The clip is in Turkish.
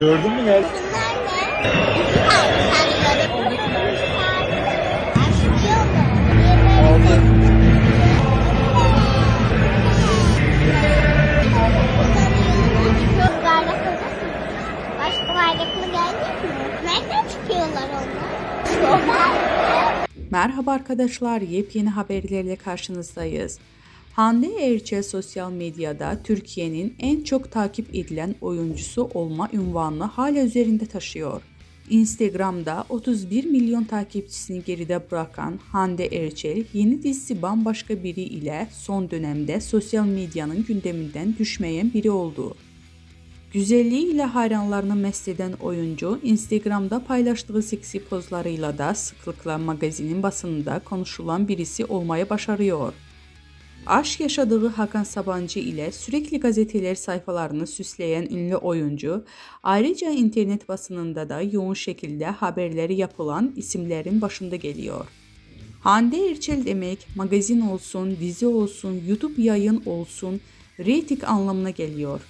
Gördün mü gel? Merhaba arkadaşlar, yepyeni haberlerle karşınızdayız. Hande Erçel sosyal medyada Türkiye'nin en çok takip edilen oyuncusu olma ünvanını hala üzerinde taşıyor. Instagram'da 31 milyon takipçisini geride bırakan Hande Erçel yeni dizisi bambaşka biri ile son dönemde sosyal medyanın gündeminden düşmeyen biri oldu. Güzelliğiyle hayranlarını mest eden oyuncu Instagram'da paylaştığı seksi pozlarıyla da sıklıkla magazinin basınında konuşulan birisi olmaya başarıyor. Aşk yaşadığı Hakan Sabancı ile sürekli gazeteler sayfalarını süsleyen ünlü oyuncu, ayrıca internet basınında da yoğun şekilde haberleri yapılan isimlerin başında geliyor. Hande Erçel demek magazin olsun, dizi olsun, YouTube yayın olsun, reyting anlamına geliyor.